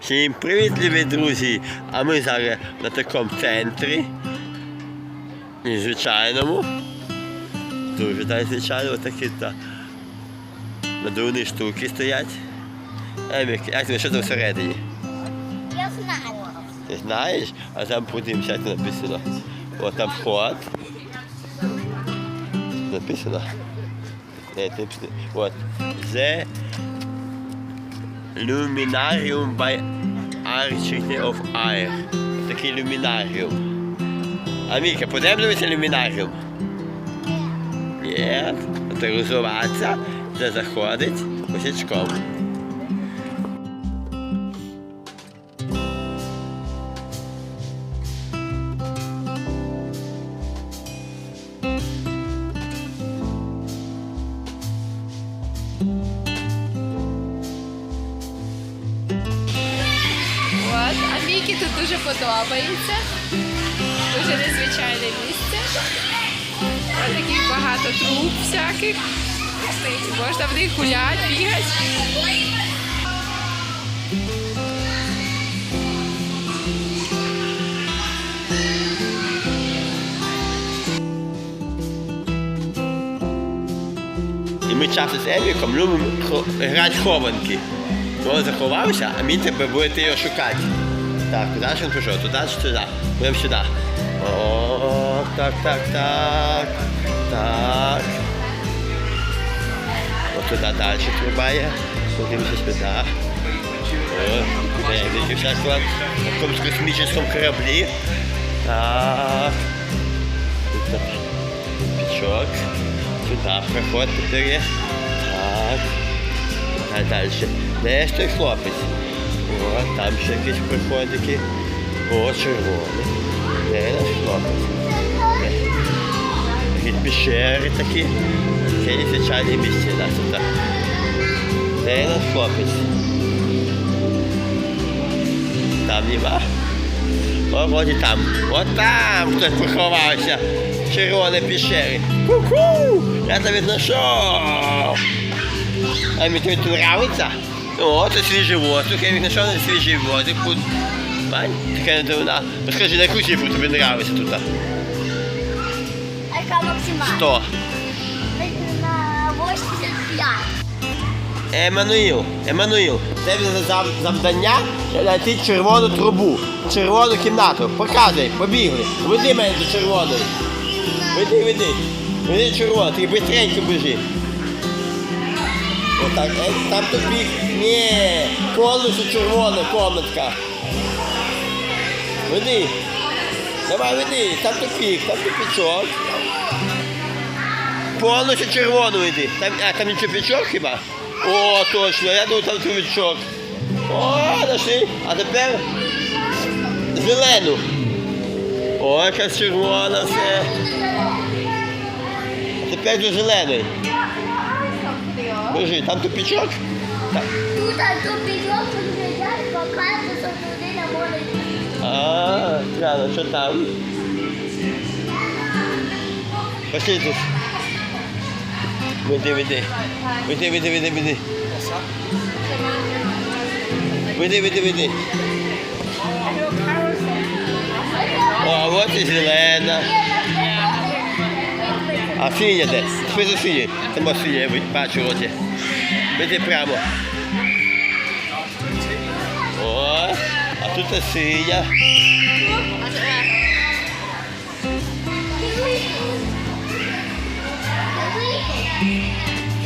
Всім привіт, любі друзі! А ми зараз на такому центрі. Незвичайному. Дуже так звичайно, отакі та надувні штуки стоять. Емік, як тобі, що там всередині? Я знаю. Ти знаєш? А там подивимося, як написано. От там вход. Написано. Не, ти От. The Luminarium by Architect of Air. Такий люмінаріум. Аміка, подивимося люмінаріум? Ні. Авторизуватися. Це заходить косячком. От, а Вікі тут дуже подобається. Дуже незвичайне місце. Ось таких багато труб всяких. Можна в них гуляти, бігати. Ми часто з Еміком любимо грати хованки. Коли заховався, а він тебе буде його шукати. Так, куди ж він пішов? Туди чи туди? Будемо сюди. О, так, так, так. Так. От туди далі трубає. Подивимося сюди. О, де дивимося на якомусь космічному кораблі. Так. Тут так, пічок. Сюди проход тепер. Так. А далі. Де ж той хлопець? О, там ще якісь приходики. О, червоний. Де наш хлопець? Такі пещери такі. Це незвичайні місця у нас тут. Де наш хлопець? Там нема. О, вроді там. От там хтось поховався. Червоні пещери. Ку-ку! Я тебе знайшов. А мені тут нравиться? О, це свіжий воздух, я міг знайшов на свіжий воздух. Тут. Бань, така недавна. Розкажи, на яку цифру тобі нравиться тут? Яка максимальна? Сто. На 85. Еммануїл, Еммануїл, це завдання знайти червону трубу, червону кімнату. Показуй, побігли. Веди мене до червоної. Веди, веди. Веди червону, ти быстренько біжи. Отак, е, там тупик. Ні, повністю червона комнатка. Веди. Давай веди, там тупик, там тупичок. Повністю червону йди. Там, а там не тупичок хіба? О, точно, я думаю, там тупичок. О, нашли. А тепер зелену. О, яка червона все. А тепер до зеленої. Бежи, там тупичок? Так. Тут а тут лежать, показує, що людина може йти. А, странно, що там? Пошли тут. Веди, веди. Веди, веди, веди, веди. Веди, веди, веди. О, а от і зелена. А синя де? Списи синя. Там синя, я бачу оті. Веди прямо. О, а тут і синя.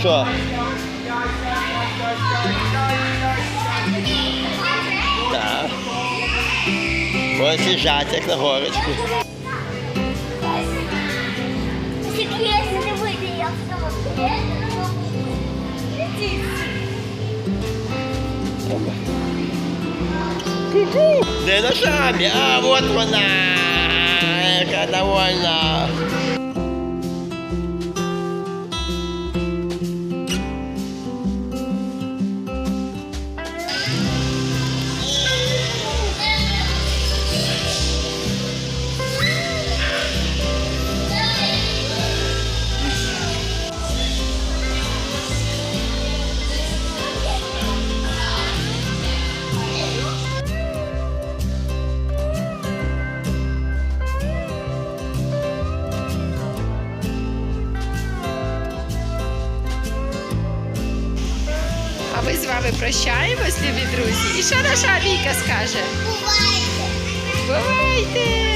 Що? Так. Ось лежать, як на горочку. Секрет не вийде, я все Ку-ку! Де ножами? А, вот вона! Яка вами прощаємось, любі друзі. І що наша Віка скаже? Бувайте! Бувайте!